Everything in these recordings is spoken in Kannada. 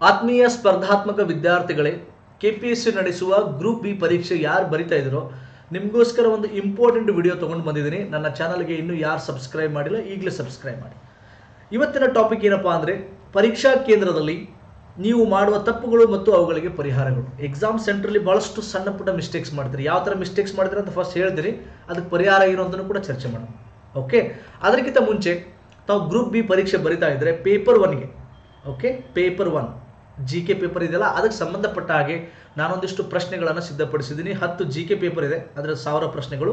ಆತ್ಮೀಯ ಸ್ಪರ್ಧಾತ್ಮಕ ವಿದ್ಯಾರ್ಥಿಗಳೇ ಕೆ ಪಿ ಎಸ್ ಸಿ ನಡೆಸುವ ಗ್ರೂಪ್ ಬಿ ಪರೀಕ್ಷೆ ಯಾರು ಬರಿತಾ ಇದ್ರು, ನಿಮಗೋಸ್ಕರ ಒಂದು ಇಂಪಾರ್ಟೆಂಟ್ ವಿಡಿಯೋ ತೊಗೊಂಡು ಬಂದಿದ್ದೀನಿ. ನನ್ನ ಚಾನಲ್ಗೆ ಇನ್ನೂ ಯಾರು ಸಬ್ಸ್ಕ್ರೈಬ್ ಮಾಡಿಲ್ಲ, ಈಗಲೇ ಸಬ್ಸ್ಕ್ರೈಬ್ ಮಾಡಿ. ಇವತ್ತಿನ ಟಾಪಿಕ್ ಏನಪ್ಪಾ ಅಂದರೆ, ಪರೀಕ್ಷಾ ಕೇಂದ್ರದಲ್ಲಿ ನೀವು ಮಾಡುವ ತಪ್ಪುಗಳು ಮತ್ತು ಅವುಗಳಿಗೆ ಪರಿಹಾರಗಳು. ಎಕ್ಸಾಮ್ ಸೆಂಟ್ರಲ್ಲಿ ಭಾಳಷ್ಟು ಸಣ್ಣ ಪುಟ್ಟ ಮಿಸ್ಟೇಕ್ಸ್ ಮಾಡ್ತೀರಿ. ಯಾವ ಥರ ಮಿಸ್ಟೇಕ್ಸ್ ಮಾಡ್ತೀರಿ ಅಂತ ಫಸ್ಟ್ ಹೇಳ್ತೀರಿ ಅದಕ್ಕೆ ಪರಿಹಾರ ಏನು ಕೂಡ ಚರ್ಚೆ ಮಾಡೋಣ. ಓಕೆ ಅದಕ್ಕಿಂತ ಮುಂಚೆ, ತಾವು ಗ್ರೂಪ್ ಬಿ ಪರೀಕ್ಷೆ ಬರಿತಾ ಇದ್ದರೆ paper ಒನ್ಗೆ okay paper one G K paper ಇದೆಯಲ್ಲ? ಅದಕ್ಕೆ ಸಂಬಂಧಪಟ್ಟ ಹಾಗೆ ನಾನೊಂದಿಷ್ಟು ಪ್ರಶ್ನೆಗಳನ್ನು ಸಿದ್ಧಪಡಿಸಿದ್ದೀನಿ. ಹತ್ತು ಜಿ ಕೆ ಪೇಪರ್ ಇದೆ. ಅಂದರೆ ಸಾವಿರ ಪ್ರಶ್ನೆಗಳು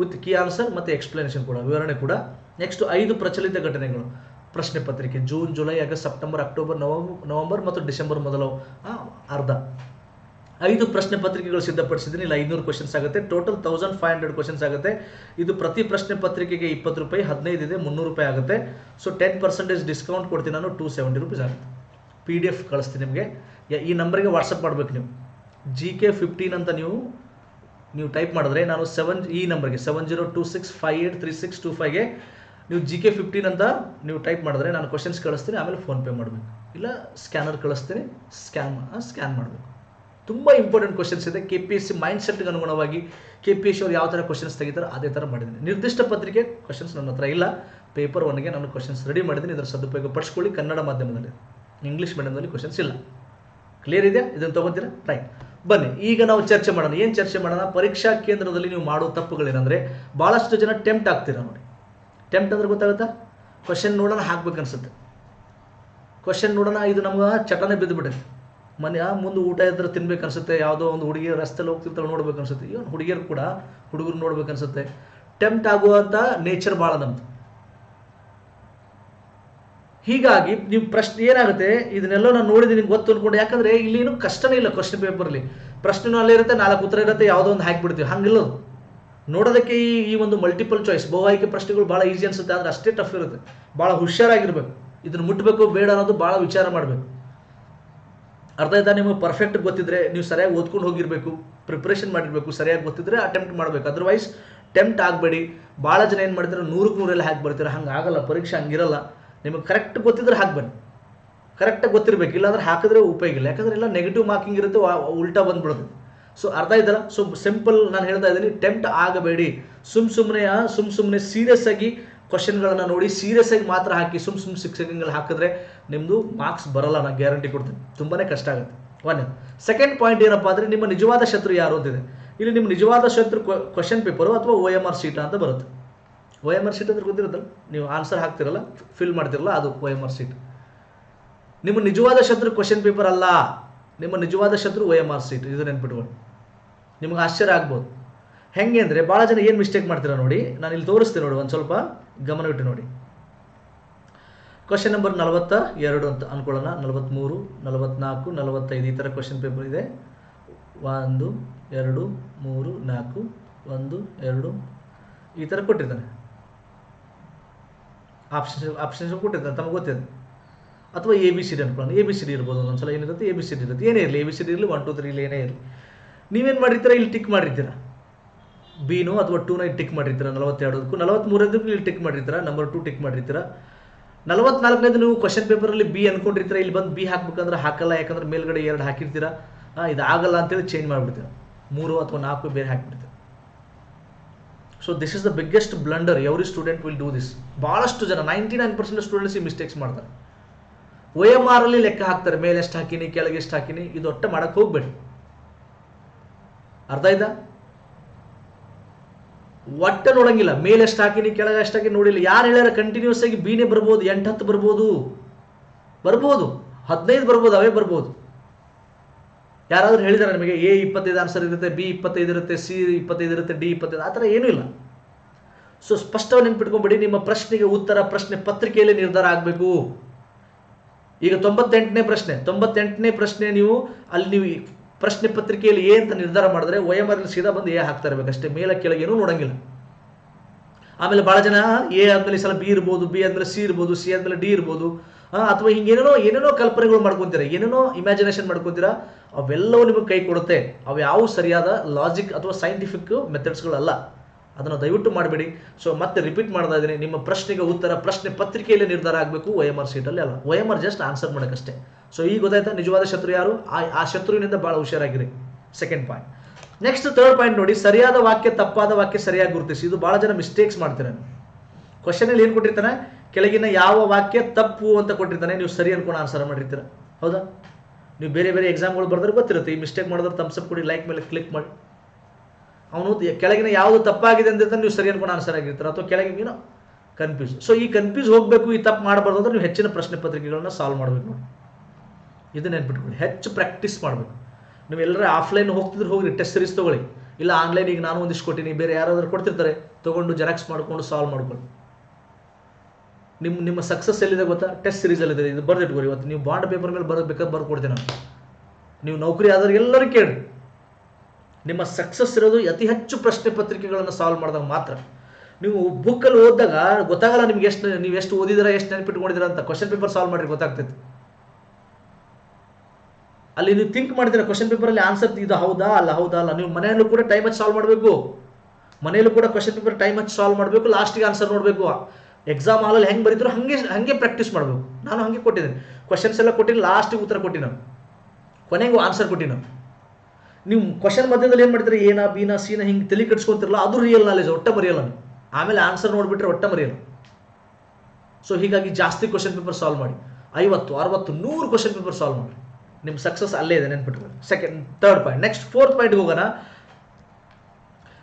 ವಿತ್ ಕೀ ಆನ್ಸರ್ ಮತ್ತು ಎಕ್ಸ್ಪ್ಲನೇಷನ್ ಕೂಡ, ವಿವರಣೆ ಕೂಡ. ನೆಕ್ಸ್ಟ್ ಐದು ಪ್ರಚಲಿತ ಘಟನೆಗಳು. ಪ್ರಶ್ನೆ ಪತ್ರಿಕೆ June July August September October November ಮತ್ತು ಡಿಸೆಂಬರ್ ಮೊದಲು ಅರ್ಧ. ಐದು ಪ್ರಶ್ನೆ ಪತ್ರಿಕೆಗಳು ಸಿದ್ಧಪಡಿಸಿದ್ದೀನಿ. ಇಲ್ಲ ಐನೂರು ಕ್ವಶನ್ಸ್ ಆಗುತ್ತೆ. Total thousand five hundred questions ಆಗುತ್ತೆ. ಇದು ಪ್ರತಿ ಪ್ರಶ್ನೆ ಪತ್ರಿಕೆಗೆ ಇಪ್ಪತ್ತು ರೂಪಾಯಿ, ಹದಿನೈದು ಇದೆ, ಮುನ್ನೂರು ರೂಪಾಯಿ ಆಗುತ್ತೆ. ಸೊ ಟೆನ್ ಪರ್ಸೆಂಟೇಜ್ ಡಿಸ್ಕೌಂಟ್ ಕೊಡ್ತೀನಿ ನಾನು ಟೂ ಸೆವೆಂಟಿ ರುಪೀಸ್ ಆಗುತ್ತೆ. ಪಿ ಡಿ ಎಫ್ ಕಳಿಸ್ತೀನಿ ನಿಮಗೆ. ಈ ನಂಬರಿಗೆ ವಾಟ್ಸಪ್ ಮಾಡ್ಬೇಕು ನೀವು. ಜಿ ಕೆ ಫಿಫ್ಟೀನ್ ಅಂತ ನೀವು ನೀವು ಟೈಪ್ ಮಾಡಿದ್ರೆ ನಾನು ಸೆವೆನ್ ಈ ನಂಬರ್ಗೆ seven zero two six five eight three six two ಫೈವ್ಗೆ ನೀವು ಜಿ ಕೆ ಫಿಫ್ಟೀನ್ ಅಂತ ನೀವು ಟೈಪ್ ಮಾಡಿದ್ರೆ ನಾನು ಕ್ವಶನ್ಸ್ ಕಳಿಸ್ತೀನಿ, ಆಮೇಲೆ ಫೋನ್ಪೇ ಮಾಡಬೇಕು. ಇಲ್ಲ ಸ್ಕ್ಯಾನರ್ ಕಳಿಸ್ತೀನಿ ಸ್ಕ್ಯಾನ್ ಸ್ಕ್ಯಾನ್ ಮಾಡಬೇಕು. ತುಂಬ ಇಂಪಾರ್ಟೆಂಟ್ ಕ್ವಶನ್ಸ್ ಇದೆ. K P S C mind ಸೆಟ್ಗೆ ಅನುಗುಣವಾಗಿ ಕೆ ಪಿ ಎಸ್ ಅವ್ರು ಯಾವ ಥರ ಕ್ವಶನ್ಸ್ ತೆಗಿತಾರೆ ಅದೇ ಥರ ಮಾಡಿದ್ದೀನಿ. ನಿರ್ದಿಷ್ಟ ಪತ್ರಿಕೆ ಕ್ವಶನ್ಸ್ ನನ್ನ ಹತ್ರ ಇಲ್ಲ. ಪೇಪರ್ ಒನ್ಗೆ ನಾನು ಕ್ವಶನ್ಸ್ ರೆಡಿ ಮಾಡಿದ್ದೀನಿ. ಇದರ ಸದುಪಯೋಗ ಪಡಿಸ್ಕೊಳ್ಳಿ ಕನ್ನಡ ಮಾಧ್ಯಮದಲ್ಲಿ. ಇಂಗ್ಲೀಷ್ ಮೀಡಿಯಮಲ್ಲಿ ಕ್ವಶನ್ಸ್ ಇಲ್ಲ. ಕ್ಲಿಯರ್ ಇದೆಯಾ? ಇದನ್ನು ತಗೋತೀರಾ ರೈಟ್ ಬನ್ನಿ, ಈಗ ನಾವು ಚರ್ಚೆ ಮಾಡೋಣ. ಏನು ಚರ್ಚೆ ಮಾಡೋಣ? ಪರೀಕ್ಷಾ ಕೇಂದ್ರದಲ್ಲಿ ನೀವು ಮಾಡೋ ತಪ್ಪುಗಳೇನಂದರೆ ಭಾಳಷ್ಟು ಜನ ಟೆಂಪ್ಟ್ ಆಗ್ತೀರಾ ನೋಡಿ. ಟೆಂಪ್ಟ್ ಅಂದ್ರೆ ಗೊತ್ತಾಗುತ್ತಾ? ಕ್ವಶನ್ ನೋಡೋಣ ಹಾಕ್ಬೇಕು ಅನ್ಸುತ್ತೆ ಕ್ವಶನ್ ನೋಡೋಣ, ಇದು ನಮ್ಗೆ ಚಟನೇ ಬಿದ್ದುಬಿಟ್ಟೆ ಮನೆ ಮುಂದೆ ಊಟ ಇದ್ರೆ ತಿನ್ಬೇಕು ಅನ್ಸುತ್ತೆ ಯಾವುದೋ ಒಂದು ಹುಡುಗಿ ರಸ್ತೆಯಲ್ಲಿ ಹೋಗ್ತಿರ್ತಾಳೆ ನೋಡ್ಬೇಕು ಅನ್ಸುತ್ತೆ ಇವನು ಹುಡುಗಿಯರು ಕೂಡ, ಹುಡುಗರು ನೋಡ್ಬೇಕು ಅನ್ಸುತ್ತೆ ಟೆಂಪ್ಟ್ ಆಗುವಂಥ ನೇಚರ್ ಭಾಳ ನಮ್ದು. ಹೀಗಾಗಿ ನೀವು ಪ್ರಶ್ನೆ ಏನಾಗುತ್ತೆ? ಇದನ್ನೆಲ್ಲ ನಾನು ನೋಡಿದ್ದೀನಿ, ನಿಮ್ಗೆ ಗೊತ್ತು ಅನ್ಕೊಂಡು. ಯಾಕಂದ್ರೆ ಇಲ್ಲಿ ಏನು ಕಷ್ಟನೇ ಇಲ್ಲ ಕ್ವಶನ್ ಪೇಪರ್ಲಿ ಪ್ರಶ್ನೆನೂ ಅಲ್ಲೇ ಇರುತ್ತೆ, ನಾಲ್ಕು ಉತ್ತರ ಇರುತ್ತೆ, ಯಾವುದೋ ಒಂದು ಹಾಕಿಬಿಡ್ತೀವಿ. ಹಂಗಿಲ್ಲ. ನೋಡೋದಕ್ಕೆ ಈ ಈ ಒಂದು ಮಲ್ಟಿಪಲ್ ಚಾಯ್ಸ್ ಬಹು ಆಯ್ಕೆ ಪ್ರಶ್ನೆಗಳು ಭಾಳ ಈಸಿ ಅನ್ಸುತ್ತೆ, ಆದ್ರೆ ಅಷ್ಟೇ ಟಫ್ ಇರುತ್ತೆ. ಭಾಳ ಹುಷಾರಾಗಿರ್ಬೇಕು. ಇದನ್ನು ಮುಟ್ಟಬೇಕು ಬೇಡ ಅನ್ನೋದು ಭಾಳ ವಿಚಾರ ಮಾಡಬೇಕು. ಅರ್ಥ ಆಯ್ತಾ ನಿಮಗೆ ಪರ್ಫೆಕ್ಟ್ ಗೊತ್ತಿದ್ರೆ, ನೀವು ಸರಿಯಾಗಿ ಓದ್ಕೊಂಡು ಹೋಗಿರಬೇಕು ಪ್ರಿಪ್ರೇಷನ್ ಮಾಡಿರಬೇಕು, ಸರಿಯಾಗಿ ಗೊತ್ತಿದ್ರೆ ಅಟೆಂಪ್ಟ್ ಮಾಡಬೇಕು. ಅದರ್ವೈಸ್ ಟೆಂಪ್ಟ್ ಆಗಬೇಡಿ. ಭಾಳ ಜನ ಏನು ಮಾಡ್ತಾರೆ ನೂರಕ್ಕೆ ನೂರೆಲ್ಲ ಹಾಕಿ ಬರ್ತೀರ. ಹಂಗೆ ಆಗಲ್ಲ, ಪರೀಕ್ಷೆ ಹಂಗಿರಲ್ಲ. ನಿಮಗೆ ಕರೆಕ್ಟ್ ಗೊತ್ತಿದ್ರೆ ಹಾಕಿ ಬನ್ನಿ. ಕರೆಕ್ಟಾಗಿ ಗೊತ್ತಿರಬೇಕು, ಇಲ್ಲಾಂದ್ರೆ ಹಾಕಿದ್ರೆ ಉಪಯೋಗ ಇಲ್ಲ. ಯಾಕಂದ್ರೆ ಎಲ್ಲ ನೆಗೆಟಿವ್ ಮಾರ್ಕಿಂಗ್ ಇರುತ್ತೆ ಉಲ್ಟಾ ಬಂದ್ಬಿಡುತ್ತೆ. ಸೊ ಅರ್ಧ ಇದಲ್ಲ ಸೊ ಸಿಂಪಲ್ ನಾನು ಹೇಳ್ತಾ ಇದ್ದೀನಿ ಟೆಂಪ್ಟ್ ಆಗಬೇಡಿ. ಸುಮ್ ಸುಮ್ಮನೆ ಸುಮ್ ಸುಮ್ಮನೆ ಸೀರಿಯಸ್ ಆಗಿ ಕ್ವಶನ್ಗಳನ್ನು ನೋಡಿ ಸೀರಿಯಸ್ ಆಗಿ ಮಾತ್ರ ಹಾಕಿ, ಸುಮ್ ಸುಮ್ ಸಿಕ್ಸ್ ಸೆಕೆಂಡ್ಗಳು ಹಾಕಿದ್ರೆ ನಿಮ್ಮದು ಮಾರ್ಕ್ಸ್ ಬರಲ್ಲ, ನಾನು ಗ್ಯಾರಂಟಿ ಕೊಡ್ತೀನಿ. ತುಂಬಾನೇ ಕಷ್ಟ ಆಗುತ್ತೆ. ಒನ್ ಸೆಕೆಂಡ್ ಪಾಯಿಂಟ್ ಏನಪ್ಪಾ ಅಂದರೆ, ನಿಮ್ಮ ನಿಜವಾದ ಶತ್ರು ಯಾರು ಅಂತಿದೆ? ಇಲ್ಲಿ ನಿಮ್ಮ ನಿಜವಾದ ಶತ್ರು ಕ್ವಶನ್ ಪೇಪರು ಅಥವಾ ಒ ಎಂ ಆರ್ ಶೀಟ್ ಅಂತ ಬರುತ್ತೆ. ಒ ಶೀಟ್ ಅಂದ್ರೆ ಗೊತ್ತಿರುತ್ತಲ್ಲ? ನೀವು ಆನ್ಸರ್ ಹಾಕ್ತಿರಲ್ಲ ಫಿಲ್ ಮಾಡ್ತಿರಲ್ಲ, ಅದು ಒ ಶೀಟ್ ನಿಮ್ಮ ನಿಜವಾದ ಶತ್ರು ಕ್ವಶನ್ ಪೇಪರ್ ಅಲ್ಲ. ನಿಮ್ಮ ನಿಜವಾದ ಶತ್ರು ಒ ಎಂ ಆರ್ ಸೀಟ್ ಇದು ನೆನ್ಪಿಟ್ಕೊಳ್ಳಿ. ನಿಮ್ಗೆ ಆಶ್ಚರ್ಯ ಆಗ್ಬೋದು. ಹೆಂಗೆ ಅಂದರೆ ಭಾಳ ಜನ ಏನು ಮಿಸ್ಟೇಕ್ ಮಾಡ್ತೀರಾ ನೋಡಿ, ನಾನು ಇಲ್ಲಿ ತೋರಿಸ್ತೀನಿ ನೋಡಿ, ಒಂದು ಸ್ವಲ್ಪ ಗಮನವಿಟ್ಟು ನೋಡಿ. ಕ್ವಶನ್ ನಂಬರ್ ನಲವತ್ತ ಎರಡು ಅಂತ ಅನ್ಕೊಳ್ಳೋಣ. ನಲವತ್ತ್ಮೂರು ನಲವತ್ನಾಲ್ಕು, ನಲವತ್ತೈದು, ಈ ಥರ ಕ್ವಶನ್ ಪೇಪರ್ ಇದೆ. ಒಂದು, ಎರಡು, ಮೂರು, ನಾಲ್ಕು, ಒಂದು, ಎರಡು, ಈ ಥರ ಕೊಟ್ಟಿರ್ತಾನೆ ಆಪ್ಷನ್ಸ್ ಆಪ್ಷನ್ಸ್ ಕೊಟ್ಟಿರ್ತಾನೆ ತಮಗೆ ಗೊತ್ತಿದೆ. ಅಥವಾ ಎ ಬಿ ಸಿ ಡಿ ಅನ್ಕೊಳ್ಳೋಣ. ಎ ಬಿ ಸಿ ಡಿ ಇರ್ಬೋದು, ಒಂದೊಂದ್ಸಲ ಏನಿರುತ್ತೆ ಎ ಬಿ ಸಿ ಡಿ ಇರುತ್ತೆ. ಏನೇ ಇರಲಿ ಎ ಬಿ ಸಿ ಡಿ ಇರಲಿ ಒನ್ ಟು ತ್ರೀ ಇಲ್ಲಿ ಏನೇ ಇರಲಿ. ನೀವೇನು ಮಾಡಿರ್ತೀರ, ಇಲ್ಲಿ ಟಿಕ್ ಮಾಡಿರ್ತೀರಾ? ಬಿನೋ ಅಥವಾ ಟೂನ ಟಿಕ್ ಮಾಡಿರ್ತೀರ? ನಲವತ್ತೆರಡಕ್ಕೂ ನಲವತ್ತ್ಮೂರದಕ್ಕೂ ಇಲ್ಲಿ ಟಿಕ್ ಮಾಡಿರ್ತೀರ? ನಂಬರ್ ಟು ಟಿಕ್ ಮಾಡಿರ್ತೀರ? ನಲವತ್ನಾಲ್ಕನೇದು ನೀವು ಕ್ವಶನ್ ಪೇಪರಲ್ಲಿ ಬಿ ಅನ್ಕೊಂಡಿರ್ತೀರ? ಇಲ್ಲಿ ಬಂದು ಬಿ ಹಾಕ್ಬೇಕಂದ್ರೆ ಹಾಕಲ್ಲ, ಯಾಕಂದ್ರೆ ಮೇಲ್ಗಡೆ ಎರಡು ಹಾಕಿರ್ತೀರಾ? ಇದಾಗಲ್ಲ ಅಂತೇಳಿ ಚೇಂಜ್ ಮಾಡಿಬಿಡ್ತೀರ? ಮೂರು ಅಥವಾ ನಾಲ್ಕು ಬೇರೆ ಹಾಕಿಬಿಡ್ತೀರ? So this is the biggest blunder every student will do this ಭಾಳಷ್ಟು ಜನ ನೈಂಟಿ ನೈನ್ ಪರ್ಸೆಂಟ್ ಸ್ಟೂಡೆಂಟ್ಸ್ ಈ ಮಿಸ್ಟೇಕ್ಸ್ ಮಾಡ್ತಾರೆ. ಒ ಎಂ ಆರ್ ಅಲ್ಲಿ ಲೆಕ್ಕ ಹಾಕ್ತಾರೆ. ಮೇಲೆ ಎಷ್ಟು ಹಾಕಿನಿ, ಕೆಳಗೆ ಎಷ್ಟು ಹಾಕಿನಿ, ಇದು ಒಟ್ಟೆ ಮಾಡಕ್ಕೆ ಹೋಗ್ಬೇಡಿ. ಅರ್ಧ ಆಯ್ತಾ? ಒಟ್ಟೆ ನೋಡಂಗಿಲ್ಲ. ಮೇಲೆ ಎಷ್ಟು ಹಾಕಿನಿ, ಕೆಳಗೆ ಎಷ್ಟು ಹಾಕಿ ನೋಡಿಲ್ಲ. ಯಾರು ಹೇಳ್ಯಾರ ಕಂಟಿನ್ಯೂಸ್ ಆಗಿ ಬೀನೆ ಬರ್ಬೋದು, ಎಂಟು ಹತ್ತು ಬರ್ಬೋದು. ಬರ್ಬೋದು. ಹದಿನೈದು ಬರ್ಬೋದು, ಅವೇ ಬರ್ಬೋದು. ಯಾರಾದ್ರೂ ಹೇಳಿದಾರೆ ನಿಮಗೆ ಎ ಇಪ್ಪತ್ತೈದು ಆನ್ಸರ್ ಇರುತ್ತೆ, ಬಿ ಇಪ್ಪತ್ತೈದು ಇರುತ್ತೆ, ಸಿ ಇಪ್ಪತ್ತೈದು ಇರುತ್ತೆ, ಡಿ ಇಪ್ಪತ್ತೈದು, ಆ ಥರ ಏನೂ ಇಲ್ಲ. ಸೊ ಸ್ಪಷ್ಟವಾಗಿ ನೆನ್ಪಿಟ್ಕೊಂಡ್ಬಿಡಿ ನಿಮ್ಮ ಪ್ರಶ್ನೆಗೆ ಉತ್ತರ, ಪ್ರಶ್ನೆ ಪತ್ರಿಕೆಯಲ್ಲಿ ನಿರ್ಧಾರ ಆಗಬೇಕು. ಈಗ ತೊಂಬತ್ತೆಂಟನೇ ಪ್ರಶ್ನೆ ತೊಂಬತ್ತೆಂಟನೇ ಪ್ರಶ್ನೆ ನೀವು, ಅಲ್ಲಿ ನೀವು ಪ್ರಶ್ನೆ ಪತ್ರಿಕೆಯಲ್ಲಿ ಎ ಅಂತ ನಿರ್ಧಾರ ಮಾಡಿದ್ರೆ ವಯಮರಲ್ಲಿ ಸೀದಾ ಬಂದು ಎ ಹಾಕ್ತಾ ಇರಬೇಕಷ್ಟೇ ಮೇಲೆ ಕೆಳಗೇನು ನೋಡಂಗಿಲ್ಲ. ಆಮೇಲೆ ಭಾಳ ಜನ ಎ ಆದ್ಮೇಲೆ ಸಲ ಬಿ ಇರ್ಬೋದು, ಬಿ ಆದ್ಮೇಲೆ ಸಿ ಇರ್ಬೋದು, ಸಿ ಆದ್ಮೇಲೆ ಡಿ ಇರ್ಬೋದು. ಅಥವಾ ಹಿಂಗೆ ಏನೇನೋ ಏನೇನೋ ಕಲ್ಪನೆಗಳು ಮಾಡ್ಕೊಂತೀರ, ಏನೇನೋ ಇಮ್ಯಾಜಿನೇಷನ್ ಮಾಡ್ಕೊಂತೀರ, ಅವೆಲ್ಲವೂ ನಿಮಗೆ ಕೈ ಕೊಡುತ್ತೆ. ಅವು ಸರಿಯಾದ ಲಾಜಿಕ್ ಅಥವಾ ಸೈಂಟಿಫಿಕ್ ಮೆಥಡ್ಸ್ಗಳಲ್ಲ ಅದನ್ನು ದಯವಿಟ್ಟು ಮಾಡಬೇಡಿ. ಸೊ ಮತ್ತೆ ರಿಪೀಟ್ ಮಾಡ್ತಾ ಇದ್ದೀನಿ. ನಿಮ್ಮ ಪ್ರಶ್ನೆಗೆ ಉತ್ತರ, ಪ್ರಶ್ನೆ ಪತ್ರಿಕೆಯಲ್ಲಿ ನಿರ್ಧಾರ ಆಗಬೇಕು ಒ ಎಂ ಆರ್ ಸೀಟಲ್ಲಿ ಅಲ್ಲ O M R just answer ಮಾಡೋಕ್ಕಷ್ಟೇ. So ಈಗ ಗೊತ್ತಾಯ್ತಾ? ನಿಜವಾದ ಶತ್ರು ಯಾರು? ಆ ಆ ಶತ್ರುವಿನಿಂದ ಭಾಳ ಹುಷಾರಾಗಿರಿ. Second point next third point ನೋಡಿ, ಸರಿಯಾದ ವಾಕ್ಯ ತಪ್ಪಾದ ವಾಕ್ಯ ಸರಿಯಾಗಿ ಗುರುತಿಸಿ. ಇದು ಭಾಳ ಜನ ಮಿಸ್ಟೇಕ್ಸ್ ಮಾಡ್ತಾರೆ. ಕ್ವಶನಲ್ಲಿ ಏನು ಕೊಟ್ಟಿರ್ತಾನೆ ಕೆಳಗಿನ ಯಾವ ವಾಕ್ಯ ತಪ್ಪು ಅಂತ ಕೊಟ್ಟಿರ್ತಾನೆ, ನೀವು ಸರಿ ಅನ್ಕೊಂಡು ಆನ್ಸರ್ ಮಾಡಿರ್ತೀರ. ಹೌದಾ? ನೀವು ಬೇರೆ ಬೇರೆ ಎಕ್ಸಾಮ್ಗಳು ಬರೆದ್ರೆ ಗೊತ್ತಿರುತ್ತೆ. ಈ ಮಿಸ್ಟೇಕ್ ಮಾಡಿದ್ರೆ ತಮ್ಸಪ್ ಕೊಡಿ ಲೈಕ್ ಮೇಲೆ ಕ್ಲಿಕ್ ಮಾಡಿ. ಅವನು ಕೆಳಗಿನ ಯಾವುದು ತಪ್ಪಾಗಿದೆ ಅಂತ ನೀವು ಸರಿ ಅನ್ಕೊಂಡು ಆನ್ಸರ್ ಆಗಿರ್ತಾರೆ. ಅಥವಾ ಕೆಳಗೆ ಏನೋ ಕನ್ಫ್ಯೂಸ್ ಸೊ ಈ ಕನ್ಫ್ಯೂಸ್ ಹೋಗಬೇಕು, ಈ ತಪ್ಪು ಮಾಡಬಾರ್ದು ಅಂದ್ರೆ ನೀವು ಹೆಚ್ಚಿನ ಪ್ರಶ್ನೆ ಪತ್ರಿಕೆಗಳನ್ನ ಸಾಲ್ವ್ ಮಾಡಬೇಕು ನೋಡಿ. ಇದು ನೆನ್ಪಿಟ್ಕೊಳ್ಳಿ. ಹೆಚ್ಚು ಪ್ರಾಕ್ಟೀಸ್ ಮಾಡಬೇಕು. ನೀವು ಎಲ್ಲರೂ ಆಫ್ಲೈನ್ ಹೋಗ್ತಿದ್ರೆ ಹೋಗಿ ಟೆಸ್ಟ್ ಸೀರೀಸ್ ತೊಗೊಳ್ಳಿ. ಇಲ್ಲ ಆನ್ಲೈನ್ ಈಗ ನಾನು ಒಂದಿಷ್ಟು ಕೊಟ್ಟಿನಿ, ಬೇರೆ ಯಾರಾದರೂ ಕೊಡ್ತಿರ್ತಾರೆ, ತೊಗೊಂಡು ಜೆರಾಕ್ಸ್ ಮಾಡಿಕೊಂಡು ಸಾಲ್ವ್ ಮಾಡ್ಕೊಳ್ಳಿ. ನಿಮ್ಮ ನಿಮ್ಮ ಸಕ್ಸಸ್ ಎಲ್ಲಿದೆ ಗೊತ್ತಾ? ಟೆಸ್ಟ್ ಸೀರೀಸಲ್ಲಿದೆ ಇದು ಬರ್ದಿಟ್ಕೋರಿ ಇವತ್ತು ನೀವು ಬಾಂಡ್ ಪೇಪರ್ ಮೇಲೆ ಬರಬೇಕಾದ್ರೆ ಬೇಕಾದ್ರೆ ಕೊಡ್ತೀನಿ ನಾನು. ನೀವು ನೌಕರಿ ಆದ್ರೆ ಎಲ್ಲರೂ ಕೇಳಿ. ನಿಮ್ಮ ಸಕ್ಸಸ್ ಇರೋದು ಅತಿ ಹೆಚ್ಚು ಪ್ರಶ್ನೆ ಪತ್ರಿಕೆಗಳನ್ನು ಸಾಲ್ವ್ ಮಾಡಿದಾಗ ಮಾತ್ರ. ನೀವು ಬುಕ್ಕಲ್ಲಿ ಓದಿದಾಗ ಗೊತ್ತಾಗಲ್ಲ ನಿಮ್ಗೆ ಎಷ್ಟು ನೀವು ಎಷ್ಟು ಓದಿದಿರ ಎಷ್ಟು ನೆನಪಿಟ್ಕೊಂಡಿದ್ದೀರಾ ಅಂತ ಕ್ವಶನ್ ಪೇಪರ್ ಸಾಲ್ವ್ ಮಾಡಿದ್ರೆ ಗೊತ್ತಾಗ್ತೈತಿ. ಅಲ್ಲಿ ನೀವು ಥಿಂಕ್ ಮಾಡಿದ್ರೆ ಕ್ವಶನ್ ಪೇಪರಲ್ಲಿ ಆನ್ಸರ್ ಇದು ಹೌದಾ, ಅಲ್ಲ ಹೌದಾ, ಅಲ್ಲ. ನೀವು ಮನೆಯಲ್ಲೂ ಕೂಡ ಟೈಮ್ ಹಚ್ಚಿ ಸಾಲ್ವ್ ಮಾಡಬೇಕು. ಮನೆಯಲ್ಲೂ ಕೂಡ ಕ್ವಶನ್ ಪೇಪರ್ ಟೈಮ್ ಹಚ್ಚಿ ಸಾಲ್ವ್ ಮಾಡಬೇಕು ಲಾಸ್ಟಿಗೆ ಆನ್ಸರ್ ನೋಡಬೇಕು. ಎಕ್ಸಾಮ್ ಹಾಲಲ್ಲಿ ಹೆಂಗೆ ಬರೀತಾರೆ ಹಾಗೆ ಹಾಗೆ ಪ್ರಾಕ್ಟೀಸ್ ಮಾಡಬೇಕು. ನಾನು ಹಾಗೆ ಕೊಟ್ಟಿದ್ದೀನಿ. ಕ್ವಶನ್ಸ್ ಎಲ್ಲ ಕೊಟ್ಟಿನಿ ಲಾಸ್ಟಿಗೆ ಉತ್ತರ ಕೊಟ್ಟಿನಿ ನಾನು. ಕೊನೆಗೂ ಆನ್ಸರ್ ಕೊಟ್ಟಿನಿ ನಾನು. ನೀವು ಕ್ವಶನ್ ಮಧ್ಯದಲ್ಲಿ ಏನು ಮಾಡ್ತೀರಿ? ಏನಾ ಬೀನಾ ಸೀನಾ ಹಿಂಗೆ ತಲೆ ಕಟ್ಸ್ಕೊಂತಿರಲ್ಲ ಅದು ರಿಯಲ್ ನಾಲೆಜ್ ಒಟ್ಟೆ ಬರೆಯಲ್ಲ ನಾನು. ಆಮೇಲೆ ಆನ್ಸರ್ ನೋಡಿಬಿಟ್ರೆ ಒಟ್ಟ ಮರೆಯಲ್ಲ ಸೊ ಹೀಗಾಗಿ ಜಾಸ್ತಿ ಕ್ವಶನ್ ಪೇಪರ್ ಸಾಲ್ವ್ ಮಾಡಿ. ಐವತ್ತು, ಅರವತ್ತು, ನೂರು ಕ್ವಶನ್ ಪೇಪರ್ ಸಾಲ್ವ್ ಮಾಡಿ. ನಿಮ್ಮ ಸಕ್ಸಸ್ ಅಲ್ಲೇ ಇದೆ ನೆನ್ಪಿಟ್ಕೊಳ್ಳಿ. Second third point next fourth ಪಾಯಿಂಟ್ಗೆ ಹೋಗೋಣ.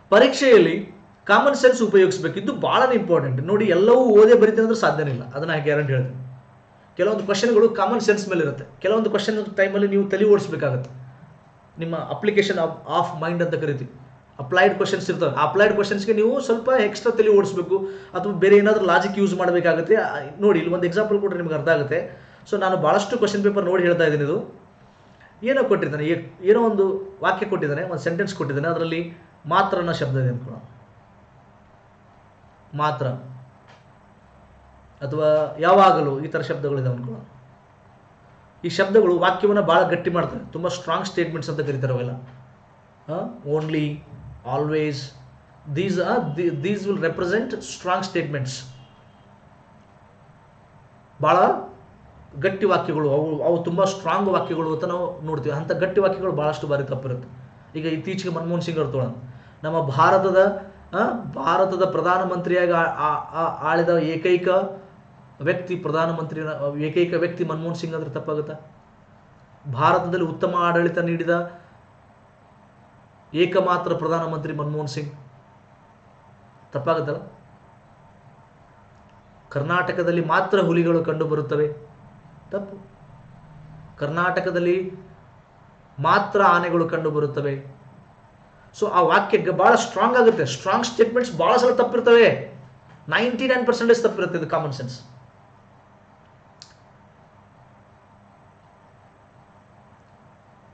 ಪರೀಕ್ಷೆಯಲ್ಲಿ ಕಾಮನ್ ಸೆನ್ಸ್ ಉಪಯೋಗಿಸ್ಬೇಕು ಇದು ಭಾಳನೇ ಇಂಪಾರ್ಟೆಂಟ್ ನೋಡಿ, ಎಲ್ಲವೂ ಓದೇ ಬರೀತೀನಿ ಅಂದ್ರೆ ಸಾಧ್ಯನೇ ಇಲ್ಲ. ಅದನ್ನ ಗ್ಯಾರಂಟಿ ಹೇಳ್ತೀನಿ ಕೆಲವೊಂದು ಕ್ವಶನ್ಗಳು ಕಾಮನ್ ಸೆನ್ಸ್ ಮೇಲೆ ಇರುತ್ತೆ. ಕೆಲವೊಂದು ಕ್ವಶನ್ ಟೈಮಲ್ಲಿ ನೀವು ತಲೆ ಓಡಿಸ್ಬೇಕಾಗತ್ತೆ. ನಿಮ್ಮ ಅಪ್ಲಿಕೇಶನ್ ಆಫ್ ಮೈಂಡ್ ಅಂತ ಕರಿತೀವಿ. ಅಪ್ಲೈಡ್ ಕ್ವಶನ್ಸ್ ಇರ್ತವೆ. ಅಪ್ಲೈಡ್ ಕ್ವಶನ್ಸ್ಗೆ ನೀವು ಸ್ವಲ್ಪ ಎಕ್ಸ್ಟ್ರಾ ತಲೆ ಓಡಿಸ್ಬೇಕು. ಅಥವಾ ಬೇರೆ ಏನಾದರೂ ಲಾಜಿಕ್ ಯೂಸ್ ಮಾಡಬೇಕಾಗುತ್ತೆ. ನೋಡಿ, ಇಲ್ಲಿ ಒಂದು ಎಕ್ಸಾಂಪಲ್ ಕೊಟ್ಟರೆ ನಿಮ್ಗೆ ಅರ್ಥ ಆಗುತ್ತೆ. ಸೊ ನಾನು ಭಾಳಷ್ಟು ಕ್ವಶನ್ ಪೇಪರ್ ನೋಡಿ ಹೇಳ್ತಾ ಇದ್ದೀನಿ ಇದು. ಏನೋ ಕೊಟ್ಟಿದ್ದಾನೆ ಏನೋ ಒಂದು ವಾಕ್ಯ ಕೊಟ್ಟಿದ್ದಾನೆ, ಒಂದು ಸೆಂಟೆನ್ಸ್ ಕೊಟ್ಟಿದ್ದಾನೆ. ಅದರಲ್ಲಿ ಮಾತ್ರ ಅನ್ನೋ ಶಬ್ದ ಇದೆ ಅನ್ಕೊಳ್ಳೋಣ ಮಾತ್ರ. ಅಥವಾ ಯಾವಾಗಲೂ ಈ ಥರ ಶಬ್ದಗಳಿದೆ ಅನ್ಕೊಳ್ಳೋಣ. ಈ ಶಬ್ದಗಳು ವಾಕ್ಯವನ್ನು ಭಾಳ ಗಟ್ಟಿ ಮಾಡ್ತಾರೆ ತುಂಬ ಸ್ಟ್ರಾಂಗ್ ಸ್ಟೇಟ್ಮೆಂಟ್ಸ್ ಅಂತ ಕರೀತಾರೆ ಅವೆಲ್ಲ. Only always these these will represent strong statements ಭಾಳ ಗಟ್ಟಿ ವಾಕ್ಯಗಳು. ಅವು ಅವು ತುಂಬ ಸ್ಟ್ರಾಂಗ್ ವಾಕ್ಯಗಳು ಅಂತ ನಾವು ನೋಡ್ತೀವಿ. ಅಂಥ ಗಟ್ಟಿ ವಾಕ್ಯಗಳು ಭಾಳಷ್ಟು ಬಾರಿ ತಪ್ಪಿರುತ್ತೆ. ಈಗ ಇತ್ತೀಚೆಗೆ ಮನಮೋಹನ್ ಸಿಂಗ್ ಅವ್ರು ನಮ್ಮ ಭಾರತದ ಭಾರತದ ಪ್ರಧಾನಮಂತ್ರಿಯಾಗಿ ಆಳಿದ ಏಕೈಕ ವ್ಯಕ್ತಿ, ಪ್ರಧಾನಮಂತ್ರಿ, ಏಕೈಕ ವ್ಯಕ್ತಿ ಮನಮೋಹನ್ ಸಿಂಗ್ ಅಂದ್ರೆ ತಪ್ಪಾಗುತ್ತಾ? ಭಾರತದಲ್ಲಿ ಉತ್ತಮ ಆಡಳಿತ ನೀಡಿದ ಏಕಮಾತ್ರ ಪ್ರಧಾನಮಂತ್ರಿ ಮನಮೋಹನ್ ಸಿಂಗ್. ತಪ್ಪಾಗುತ್ತಲ್ಲ? ಕರ್ನಾಟಕದಲ್ಲಿ ಮಾತ್ರ ಹುಲಿಗಳು ಕಂಡುಬರುತ್ತವೆ ತಪ್ಪು. ಕರ್ನಾಟಕದಲ್ಲಿ ಮಾತ್ರ ಆನೆಗಳು ಕಂಡು ಬರುತ್ತವೆ. ಸೊ ಆ ವಾಕ್ಯ ಭಾಳ ಸ್ಟ್ರಾಂಗ್ ಆಗುತ್ತೆ. ಸ್ಟ್ರಾಂಗ್ ಸ್ಟೇಟ್ಮೆಂಟ್ಸ್ ಬಹಳ ಸಲ ತಪ್ಪಿರ್ತವೆ. ನೈಂಟಿ ನೈನ್ ಪರ್ಸೆಂಟೇಜ್ ತಪ್ಪಿರುತ್ತೆ ಇದು ಕಾಮನ್ ಸೆನ್ಸ್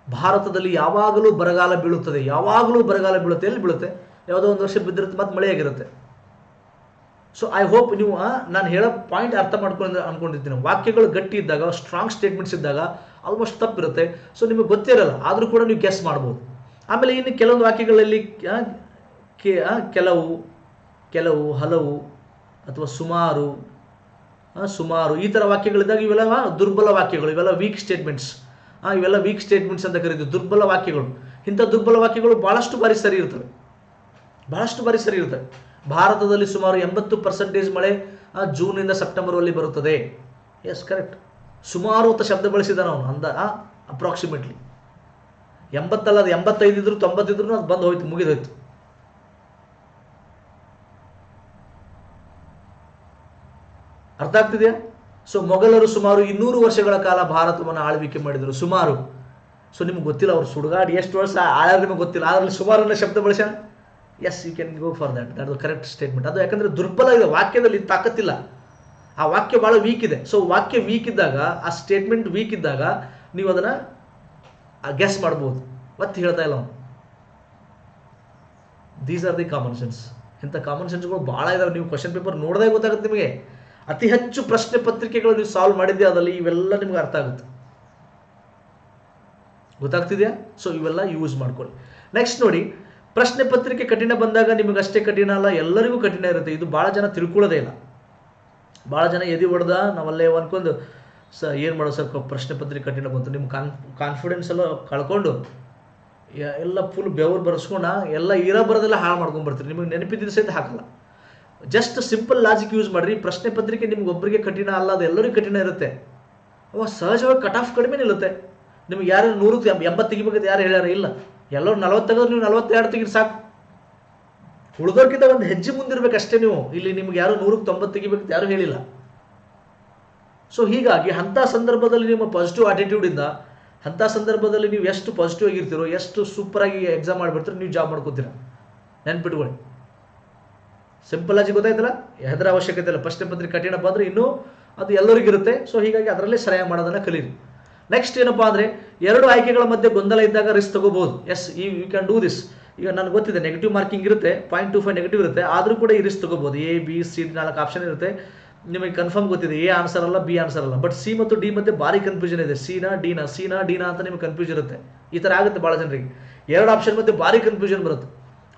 ಭಾರತದಲ್ಲಿ ಯಾವಾಗಲೂ ಬರಗಾಲ ಬೀಳುತ್ತದೆ. ಯಾವಾಗಲೂ ಬರಗಾಲ ಬೀಳುತ್ತೆ. ಎಲ್ಲಿ ಬೀಳುತ್ತೆ? ಯಾವುದೋ ಒಂದು ವರ್ಷ ಬಿದ್ದಿರುತ್ತೆ ಮತ್ತೆ ಮಳೆಯಾಗಿರುತ್ತೆ. ಸೊ ಐ ಹೋಪ್ ನೀವು ನಾನು ಹೇಳೋ ಪಾಯಿಂಟ್ ಅರ್ಥ ಮಾಡ್ಕೊಂಡು, ಅನ್ಕೊಂಡಿದ್ದೀನಿ. ವಾಕ್ಯಗಳು ಗಟ್ಟಿ ಇದ್ದಾಗ ಸ್ಟ್ರಾಂಗ್ ಸ್ಟೇಟ್ಮೆಂಟ್ಸ್ ಇದ್ದಾಗ ಆಲ್ಮೋಸ್ಟ್ ತಪ್ಪಿರುತ್ತೆ. ಸೊ ನಿಮಗೆ ಗೊತ್ತಿರಲ್ಲ ಆದರೂ ಕೂಡ ನೀವು ಗೆಸ್ ಮಾಡ್ಬೋದು. ಆಮೇಲೆ ಇನ್ನು ಕೆಲವೊಂದು ವಾಕ್ಯಗಳಲ್ಲಿ ಕೆಲವು ಕೆಲವು, ಹಲವು ಅಥವಾ ಸುಮಾರು ಸುಮಾರು ಈ ಥರ ವಾಕ್ಯಗಳಿದ್ದಾಗ ಇವೆಲ್ಲ ದುರ್ಬಲ ವಾಕ್ಯಗಳು, ಇವೆಲ್ಲ ವೀಕ್ ಸ್ಟೇಟ್ಮೆಂಟ್ಸ್ ಇವೆಲ್ಲ ವೀಕ್ ಸ್ಟೇಟ್ಮೆಂಟ್ಸ್ ಅಂತ ಕರೀತೀವಿ, ದುರ್ಬಲ ವಾಕ್ಯಗಳು. ಇಂಥ ದುರ್ಬಲ ವಾಕ್ಯಗಳು ಭಾಳಷ್ಟು ಬಾರಿ ಸರಿ ಇರ್ತವೆ. ಬಹಳಷ್ಟು ಬಾರಿ ಸರಿ ಇರ್ತವೆ. ಭಾರತದಲ್ಲಿ ಸುಮಾರು ಎಂಬತ್ತು ಪರ್ಸೆಂಟೇಜ್ ಮಳೆ ಜೂನಿಂದ ಸೆಪ್ಟೆಂಬರಲ್ಲಿ ಬರುತ್ತದೆ. ಎಸ್ ಕರೆಕ್ಟ್ ಸುಮಾರು ಅಂತ ಶಬ್ದ ಬಳಸಿದ್ದಾನೆ ಅವನು, ಅಂದ ಅಪ್ರಾಕ್ಸಿಮೇಟ್ಲಿ ಎಂಬತ್ತಲ್ಲ, ಅದು ಎಂಬತ್ತೈದು ಇದ್ರು ತೊಂಬತ್ತಿದ್ರು ಅದು ಬಂದು ಹೋಯ್ತು, ಮುಗಿದೋಯ್ತು. ಅರ್ಥ ಆಗ್ತಿದೆಯಾ? ಸೊ ಮೊಘಲರು ಸುಮಾರು ಇನ್ನೂರು ವರ್ಷಗಳ ಕಾಲ ಭಾರತವನ್ನು ಆಳ್ವಿಕೆ ಮಾಡಿದರು, ಸುಮಾರು. ಸೊ ನಿಮ್ಗೆ ಗೊತ್ತಿಲ್ಲ, ಅವ್ರು ಸುಡುಗಾಡಿ ಎಷ್ಟು ವರ್ಷ ಆಳಾದ್ರೆ ನಿಮಗೆ ಗೊತ್ತಿಲ್ಲ ಅದರಲ್ಲಿ ಸುಮಾರು ಶಬ್ದ ಬಳಸ್ಯಾನ? Yes you can go for that that correct statement ಅದು ಯಾಕಂದ್ರೆ ದುರ್ಬಲ ಇದೆ, ವಾಕ್ಯದಲ್ಲಿ ತಾಕತ್ತಿಲ್ಲ. ಆ ವಾಕ್ಯ ಭಾಳ ವೀಕ್ ಇದೆ. ಸೊ ವಾಕ್ಯ ವೀಕ್ ಇದ್ದಾಗ, ಆ ಸ್ಟೇಟ್ಮೆಂಟ್ ವೀಕ್ ಇದ್ದಾಗ, ನೀವು ಅದನ್ನು ಗೆಸ್ ಮಾಡ್ಬೋದು. ಮತ್ತೆ ಹೇಳ್ತಾ ಇಲ್ಲ ಅವನು. These are the common sense ಇಂಥ ಕಾಮನ್ ಸೆನ್ಸ್ಗಳು ಭಾಳ ಇದಾವೆ. ನೀವು ಕ್ವಶನ್ ಪೇಪರ್ ನೋಡಿದಾಗ ಗೊತ್ತಾಗುತ್ತೆ ನಿಮಗೆ. ಅತಿ ಹೆಚ್ಚು ಪ್ರಶ್ನೆ ಪತ್ರಿಕೆಗಳು ನೀವು ಸಾಲ್ವ್ ಮಾಡಿದ್ದೆ ಅದರಲ್ಲಿ ಇವೆಲ್ಲ ನಿಮ್ಗೆ ಅರ್ಥ ಆಗುತ್ತೆ. ಗೊತ್ತಾಗ್ತಿದೆಯಾ? ಸೊ ಇವೆಲ್ಲ ಯೂಸ್ ಮಾಡ್ಕೊಳ್ಳಿ. ನೆಕ್ಸ್ಟ್ ನೋಡಿ, ಪ್ರಶ್ನೆ ಪತ್ರಿಕೆ ಕಠಿಣ ಬಂದಾಗ ನಿಮಗೆ ಅಷ್ಟೇ ಕಠಿಣ ಅಲ್ಲ, ಎಲ್ಲರಿಗೂ ಕಠಿಣ ಇರುತ್ತೆ. ಇದು ಭಾಳ ಜನ ತಿಳ್ಕೊಳ್ಳೋದೇ ಇಲ್ಲ. ಭಾಳ ಜನ ಎದಿ ಹೊಡೆದ ನಾವಲ್ಲೇ ಅನ್ಕೊಂಡು ಸ ಏನು ಮಾಡೋದು ಸರ್? ಪ್ರಶ್ನೆ ಪತ್ರಿಕೆ ಕಠಿಣ ಬಂತು ನಿಮ್ಮ ಕಾನ್ ಕಾನ್ಫಿಡೆನ್ಸ್ ಎಲ್ಲ ಕಳ್ಕೊಂಡು ಎಲ್ಲ ಫುಲ್ ಬೆವರು ಬರೆಸ್ಕೊಂಡು, ಎಲ್ಲ ಇರೋ ಬರೋದೆಲ್ಲ ಹಾಳು ಮಾಡ್ಕೊಂಡು ಬರ್ತೀರಿ. ನಿಮಗೆ ನೆನಪಿದ್ದ ಸಹಿತ ಹಾಕಲ್ಲ. ಜಸ್ಟ್ ಸಿಂಪಲ್ ಲಾಜಿಕ್ ಯೂಸ್ ಮಾಡಿರಿ. ಪ್ರಶ್ನೆ ಪತ್ರಿಕೆ ನಿಮ್ಗೆ ಒಬ್ಬರಿಗೆ ಕಠಿಣ ಅಲ್ಲ, ಅದು ಎಲ್ಲರಿಗೂ ಕಠಿಣ ಇರುತ್ತೆ. ಅವ ಸಹಜವಾಗಿ ಕಟ್ ಆಫ್ ಕಡಿಮೆ ನಿಲ್ಲುತ್ತೆ. ನಿಮ್ಗೆ ಯಾರು ನೂರು ಎಂಬತ್ತು ತೆಗಿಬೇಕಂತ ಯಾರು ಹೇಳ್ಯಾರ? ಇಲ್ಲ. ಎಲ್ಲರೂ ನಲವತ್ತು ತೆಗೆದ್ರೆ, ನೀವು ನಲವತ್ತೆರಡು ತೆಗಿರಿ ಸಾಕು. ಉಳಿದೋರ್ಕಿಂತ ಒಂದು ಹೆಜ್ಜೆ ಮುಂದಿರ್ಬೇಕು ಅಷ್ಟೇ ನೀವು. ಇಲ್ಲಿ ನಿಮ್ಗೆ ಯಾರು ನೂರಕ್ಕೆ ತೊಂಬತ್ತು ತೆಗಿಬೇಕು ಯಾರು ಹೇಳಿಲ್ಲ. ಸೊ ಹೀಗಾಗಿ ಅಂಥ ಸಂದರ್ಭದಲ್ಲಿ ನಿಮ್ಮ ಪಾಸಿಟಿವ್ ಆಟಿಟ್ಯೂಡಿಂದ ಅಂಥ ಸಂದರ್ಭದಲ್ಲಿ ನೀವು ಎಷ್ಟು ಪಾಸಿಟಿವ್ ಆಗಿರ್ತೀರೋ, ಎಷ್ಟು ಸೂಪರಾಗಿ ಎಕ್ಸಾಮ್ ಮಾಡಿಬಿಡ್ತೀರೋ, ನೀವು ಜಾಬ್ ಮಾಡ್ಕೋತೀರ. ನೆನ್ಪಿಟ್ಕೊಳ್ಳಿ. ಸಿಂಪಲ್ ಆಗಿ ಗೊತ್ತಾಯ್ತಲ್ಲ? ಯಾವ್ದರ ಅವಶ್ಯಕತೆ ಇಲ್ಲ. ಫಸ್ಟ್ ಪತ್ರಿಕೆ ಕಠಿಣ ಬಂದ್ರೆ ಇನ್ನೂ ಅದು ಎಲ್ಲರಿಗೂ ಇರುತ್ತೆ ಸೊ ಹೀಗಾಗಿ ಅದರಲ್ಲೇ ಸಹಾಯ ಮಾಡೋದನ್ನ ಕಲೀರಿ. ನೆಕ್ಸ್ಟ್ ಏನಪ್ಪಾ ಅಂದ್ರೆ, ಎರಡು ಆಯ್ಕೆಗಳ ಮಧ್ಯೆ ಗೊಂದಲ ಇದ್ದಾಗ ರಿಸ್ಕ್ ತಗೋಬಹುದು. ಎಸ್ ಈ ಯು ಕ್ಯಾನ್ ಡೂ ದಿಸ್ ಈಗ ನನಗೆ ಗೊತ್ತಿದೆ ನೆಗೆಟಿವ್ ಮಾರ್ಕಿಂಗ್ ಇರುತ್ತೆ ಪಾಯಿಂಟ್ ಟು ಫೈವ್ ನೆಗೆಟಿವ್ ಇರುತ್ತೆ, ಆದರೂ ಕೂಡ ಈ ರಿಸ್ಕ್ ತಗೋಬಹುದು. ಎ ಬಿ ಸಿ ನಾಲ್ಕು ಆಪ್ಷನ್ ಇರುತ್ತೆ. ನಿಮಗೆ ಕನ್ಫರ್ಮ್ ಗೊತ್ತಿದೆ ಎ ಆನ್ಸರ್ ಅಲ್ಲ ಬಿ ಆನ್ಸರ್ ಅಲ್ಲ. ಬಟ್ ಸಿ ಮತ್ತು ಡಿ ಮಧ್ಯೆ ಭಾರಿ ಕನ್ಫ್ಯೂಷನ್ ಇದೆ. ಸಿನಾ ಡಿನಾ ಸಿನಾ ಡಿನಾ ಅಂತ ನಿಮಗೆ ಕನ್ಫ್ಯೂಷನ್ ಇರುತ್ತೆ. ಈ ಥರ ಆಗುತ್ತೆ ಭಾಳ ಜನರಿಗೆ. ಎರಡು ಆಪ್ಷನ್ ಮಧ್ಯೆ ಭಾರಿ ಕನ್ಫ್ಯೂಷನ್ ಬರುತ್ತೆ.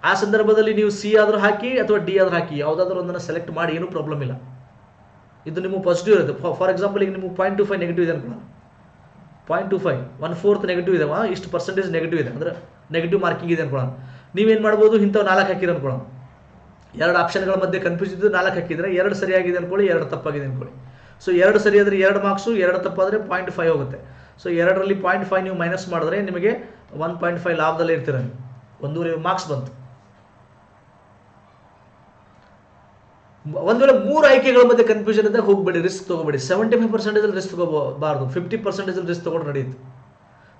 ಆ ಸಂದರ್ಭದಲ್ಲಿ ನೀವು ಸಿ ಆದ್ರೂ ಹಾಕಿ ಅಥವಾ ಡಿ ಆದ್ರೂ ಹಾಕಿ, ಯಾವುದಾದ್ರೂ ಒಂದನ್ನು ಸೆಲೆಕ್ಟ್ ಮಾಡಿ, ಏನೂ ಪ್ರಾಬ್ಲಮ್ ಇಲ್ಲ. ಇದು ನಿಮಗೆ ಪಾಸಿಟಿವ್ ಇರುತ್ತೆ. ಫಾರ್ ಎಕ್ಸಾಂಪಲ್ ಈಗ ನಿಮಗೆ ಪಾಯಿಂಟ್ ಟು ಫೈವ್ ನೆಗೆಟಿವ್ ಇದೆ ಅನ್ಕೊಳ್ಳೋಣ. Point two five one fourth negative ಇದೆ. ಇಷ್ಟು ಪರ್ಸೆಂಟೇಜ್ ನೆಗೆಟಿವ್ ಇದೆ. ಅಂದರೆ ನೆಗೆಟಿವ್ ಮಾರ್ಕಿಂಗ್ ಇದೆ ಅನ್ಕೊಳ್ಳೋಣ. ನೀವೇನು ಮಾಡ್ಬೋದು? ಇಂಥವು ನಾಲ್ಕು ಹಾಕಿರ ಅನ್ಕೊಳ್ಳೋಣ. ಎರಡು ಆಪ್ಷನ್ಗಳ ಮಧ್ಯೆ ಕನ್ಫ್ಯೂಸ್ ಇದ್ದು ನಾಲ್ಕು ಹಾಕಿದ್ರೆ ಎರಡು ಸರಿಯಾಗಿದೆ ಅನ್ಕೊಳ್ಳಿ, ಎರಡು ತಪ್ಪಾಗಿದೆ ಅನ್ಕೊಳ್ಳಿ. ಸೊ ಎರಡು ಸರಿ ಆದರೆ ಎರಡು ಮಾರ್ಕ್ಸು ಎರಡು ತಪ್ಪಾದರೆ ಪಾಯಿಂಟ್ ಫೈವ್ ಹೋಗುತ್ತೆ. ಸೊ ಎರಡರಲ್ಲಿ ಪಾಯಿಂಟ್ ಫೈವ್ ನೀವು ಮೈನಸ್ ಮಾಡಿದ್ರೆ ನಿಮಗೆ ಒನ್ ಪಾಯಿಂಟ್ ಫೈವ್ ಲಾಭದಲ್ಲಿ ಇರ್ತೀರ ನೀವು. ಒಂದೂವರೆ ಮಾರ್ಕ್ಸ್ ಬಂತು. ಒಂದ್ ವೇಳೆ ಮೂರು ಆಯ್ಕೆಗಳ ಮಧ್ಯೆ ಕನ್ಫ್ಯೂಷನ್ ಇದ್ದಾಗ ಹೋಗ್ಬೇಡಿ ರಿಸ್ಕ್ ತಗೋಬೇಡಿ. ಸೆವೆಂಟಿ ಫೈವ್ ಪರ್ಸೆಂಟೇಜ್ ರಿಸ್ಕ್ ತಗೋಬಾರ್ದು. ಫಿಫ್ಟಿ ಪರ್ಸೆಂಟೇಜ್ ರಿಸ್ಕ್ ತಗೊಂಡು ನಡೆಯುತ್ತೆ.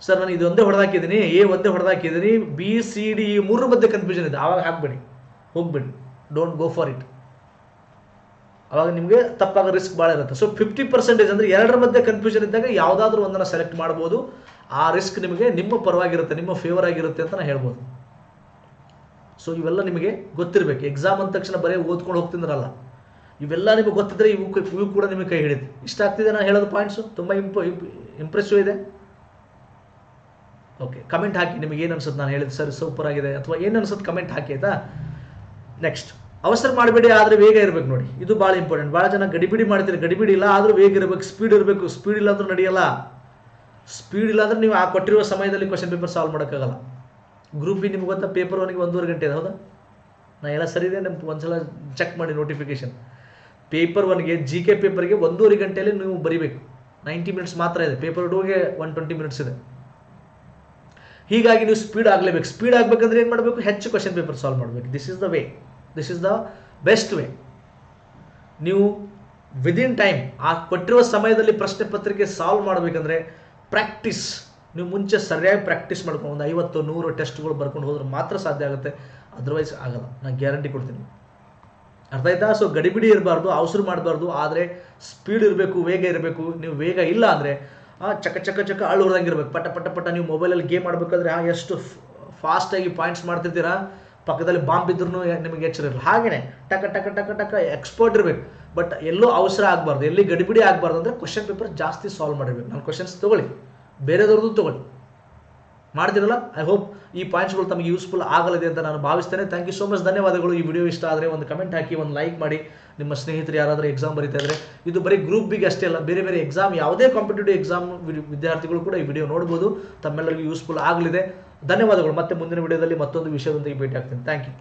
ಸರ್ ನಾನು ಇದೊಂದೇ ಹೊಡೆದಾಕಿದ್ದೀನಿ. ಎ ಒಂದೇ ಹೊಡೆದಾಕಿದ್ದೀನಿ. ಬಿ ಸಿ ಡಿ ಈ ಮೂರರ ಮಧ್ಯೆ ಕನ್ಫ್ಯೂಷನ್ ಇದೆ. ಆವಾಗ ಹಾಕ್ಬೇಡಿ. ಹೋಗ್ಬೇಡಿ. ಡೋಂಟ್ ಗೋ ಫಾರ್ ಇಟ್ ಅವಾಗ ನಿಮಗೆ ತಪ್ಪಾಗ ರಿಸ್ಕ್ ಭಾಳ ಇರುತ್ತೆ. ಸೊ ಫಿಫ್ಟಿ ಪರ್ಸೆಂಟೇಜ್ ಅಂದರೆ ಎರಡರ ಮಧ್ಯೆ ಕನ್ಫ್ಯೂಷನ್ ಇದ್ದಾಗ ಯಾವುದಾದ್ರೂ ಒಂದನ್ನು ಸೆಲೆಕ್ಟ್ ಮಾಡ್ಬೋದು. ಆ ರಿಸ್ಕ್ ನಿಮಗೆ ನಿಮ್ಮ ಪರವಾಗಿರುತ್ತೆ, ನಿಮ್ಮ ಫೇವರ್ ಆಗಿರುತ್ತೆ ಅಂತ ನಾನು ಹೇಳ್ಬೋದು. ಸೊ ಇವೆಲ್ಲ ನಿಮಗೆ ಗೊತ್ತಿರಬೇಕು. ಎಕ್ಸಾಮ್ ಅಂದ ತಕ್ಷಣ ಬರೀ ಓದ್ಕೊಂಡು ಹೋಗ್ತಿದ್ರಲ್ಲ. ಇವೆಲ್ಲ ನಿಮಗೆ ಗೊತ್ತಿದ್ರೆ ಇವು ಇವು ಕೂಡ ನಿಮಗೆ ಕೈ ಹಿಡಿತು ಇಷ್ಟ ಆಗ್ತಿದೆ ನಾನು ಹೇಳೋದು ಪಾಯಿಂಟ್ಸು ತುಂಬ ಇಂಪ ಇಂಪ್ರೆಸಿವ್ ಇದೆ. ಓಕೆ ಕಮೆಂಟ್ ಹಾಕಿ. ನಿಮಗೆ ಏನು ಅನ್ಸುತ್ತೆ? ನಾನು ಹೇಳಿದ್ದು ಸರ್ ಸೂಪರ್ ಆಗಿದೆ. ಅಥವಾ ಏನು ಅನ್ಸುತ್ತೆ? ಕಮೆಂಟ್ ಹಾಕಿ, ಆಯ್ತಾ? ನೆಕ್ಸ್ಟ್ ಅವಸರ ಮಾಡಬೇಡಿ, ಆದರೆ ವೇಗ ಇರಬೇಕು ನೋಡಿ. ಇದು ಭಾಳ ಇಂಪಾರ್ಟೆಂಟ್ ಭಾಳ ಜನ ಗಡಿಬಿಡಿ ಮಾಡ್ತೀರಿ. ಗಡಿಬಿಡಿ ಇಲ್ಲ, ಆದರೂ ವೇಗ ಇರಬೇಕು ಸ್ಪೀಡ್ ಇರಬೇಕು. ಸ್ಪೀಡ್ ಇಲ್ಲ ಅಂದ್ರೂ ನಡೆಯಲ್ಲ. ಸ್ಪೀಡ್ ಇಲ್ಲ ಅಂದ್ರೆ ನೀವು ಆ ಕೊಟ್ಟಿರುವ ಸಮಯದಲ್ಲಿ ಕ್ವಶನ್ ಪೇಪರ್ ಸಾಲ್ವ್ ಮಾಡೋಕ್ಕಾಗಲ್ಲ. ಗ್ರೂಪ್ ಬಿ ನಿಮ್ಗೆ ಗೊತ್ತಾ? ಪೇಪರ್ ಒನ್ಗೆ ಒಂದೂವರೆ ಗಂಟೆ ಇದೆ. ಹೌದಾ? ನಾ ಎಲ್ಲ ಸರಿ ಇದೆ, ನಿಮ್ಗೆ ಒಂದ್ಸಲ ಚೆಕ್ ಮಾಡಿ ನೋಟಿಫಿಕೇಶನ್ ಪೇಪರ್ ಒನ್ಗೆ ಜಿ ಕೆ ಪೇಪರ್ಗೆ ಒಂದೂವರೆ ಗಂಟೆಯಲ್ಲಿ ನೀವು ಬರಿಬೇಕು. ನೈಂಟಿ ಮಿನಿಟ್ಸ್ ಮಾತ್ರ ಇದೆ. ಪೇಪರ್ ಟೂಗೆ ಒನ್ ಟ್ವೆಂಟಿ ಮಿನಿಟ್ಸ್ ಇದೆ. ಹೀಗಾಗಿ ನೀವು ಸ್ಪೀಡ್ ಆಗಲೇಬೇಕು. ಸ್ಪೀಡ್ ಆಗಬೇಕಂದ್ರೆ ಏನು ಮಾಡಬೇಕು? ಹೆಚ್ಚು ಕ್ವಶನ್ ಪೇಪರ್ ಸಾಲ್ವ್ ಮಾಡಬೇಕು. This is the way this is the best way ನೀವು ವಿದಿನ್ ಟೈಮ್ ಆ ಕೊಟ್ಟಿರುವ ಸಮಯದಲ್ಲಿ ಪ್ರಶ್ನೆ ಪತ್ರಿಕೆ ಸಾಲ್ವ್ ಮಾಡಬೇಕಂದ್ರೆ ಪ್ರಾಕ್ಟೀಸ್ ನೀವು ಮುಂಚೆ ಸರಿಯಾಗಿ ಪ್ರಾಕ್ಟೀಸ್ ಮಾಡ್ಕೊಂಡು ಒಂದು ಐವತ್ತು, ನೂರು ಟೆಸ್ಟ್ಗಳು ಬರ್ಕೊಂಡು ಹೋದ್ರೆ ಮಾತ್ರ ಸಾಧ್ಯ ಆಗುತ್ತೆ. ಅದರ್ವೈಸ್ ಆಗಲ್ಲ. ನಾನು ಗ್ಯಾರಂಟಿ ಕೊಡ್ತೀನಿ. ಅರ್ಥ ಆಯ್ತಾ? ಸೊ ಗಡಿಬಿಡಿ ಇರಬಾರ್ದು, ಅವಸರ ಮಾಡಬಾರ್ದು, ಆದರೆ ಸ್ಪೀಡ್ ಇರಬೇಕು, ವೇಗ ಇರಬೇಕು. ನೀವು ವೇಗ ಇಲ್ಲ ಅಂದರೆ ಚಕ ಚಕ ಚಕ ಹೊಡೆದಂಗಿರ್ಬೇಕು ಪಟ ಪಟ ಪಟ ನೀವು ಮೊಬೈಲಲ್ಲಿ ಗೇಮ್ ಮಾಡಬೇಕಾದ್ರೆ ಹಾ ಎಷ್ಟು ಫಾಸ್ಟಾಗಿ ಪಾಯಿಂಟ್ಸ್ ಮಾಡ್ತಿರ್ತೀರಾ ಪಕ್ಕದಲ್ಲಿ ಬಾಂಬ್ ಇದ್ರೂ ನಿಮಗೆ ಎಚ್ಚರ ಇರಲ್ಲ. ಹಾಗೇನೆ, ಟಕ ಟಕ ಟಕ ಟಕ ಎಕ್ಸ್ಪರ್ಟ್ ಇರಬೇಕು. ಬಟ್ ಎಲ್ಲೂ ಅವಸರ ಆಗಬಾರ್ದು. ಎಲ್ಲಿ ಗಡಿಬಿಡಿ ಆಗಬಾರ್ದು ಅಂದರೆ ಕ್ವಶನ್ ಪೇಪರ್ ಜಾಸ್ತಿ ಸಾಲ್ವ್ ಮಾಡಿರ್ಬೇಕು ನಾನು ಕ್ವಶನ್ಸ್ ತಗೊಳ್ಳಿ. ಬೇರೆದವ್ರದ್ದು ತೊಗೊಳ್ಳಿ. ಮಾಡ್ತಿರಲ್ಲ? ಐ ಹೋಪ್ ಈ ಪಾಯಿಂಟ್ಸ್ಗಳು ತಮಗೆ ಯೂಸ್ಫುಲ್ ಆಗಲಿದೆ ಅಂತ ನಾನು ಭಾವಿಸ್ತೇನೆ. ಥ್ಯಾಂಕ್ ಯು ಸೋ ಮಚ್ ಧನ್ಯವಾದಗಳು. ಈ ವಿಡಿಯೋ ಇಷ್ಟ ಆದರೆ ಒಂದು ಕಮೆಂಟ್ ಹಾಕಿ, ಒಂದು ಲೈಕ್ ಮಾಡಿ. ನಿಮ್ಮ ಸ್ನೇಹಿತರು ಯಾರಾದರೂ ಎಕ್ಸಾಮ್ ಬರೀತಾ ಇದ್ದರೆ ಇದು ಬರೀ ಗ್ರೂಪ್ ಬಿಗೆ ಅಷ್ಟೇ ಅಲ್ಲ, ಬೇರೆ ಬೇರೆ ಎಕ್ಸಾಮ್ ಯಾವುದೇ ಕಾಂಪಿಟೇಟಿವ್ ಎಕ್ಸಾಮ್ ವಿದ್ಯಾರ್ಥಿಗಳು ಕೂಡ ಈ ವಿಡಿಯೋ ನೋಡ್ಬೋದು. ತಮ್ಮೆಲ್ಲರಿಗೂ ಯೂಸ್ಫುಲ್ ಆಗಲಿದೆ. ಧನ್ಯವಾದಗಳು. ಮತ್ತೆ ಮುಂದಿನ ವಿಡಿಯೋದಲ್ಲಿ ಮತ್ತೊಂದು ವಿಷಯದೊಂದಿಗೆ ಭೇಟಿ ಆಗ್ತೀನಿ ಥ್ಯಾಂಕ್ ಯು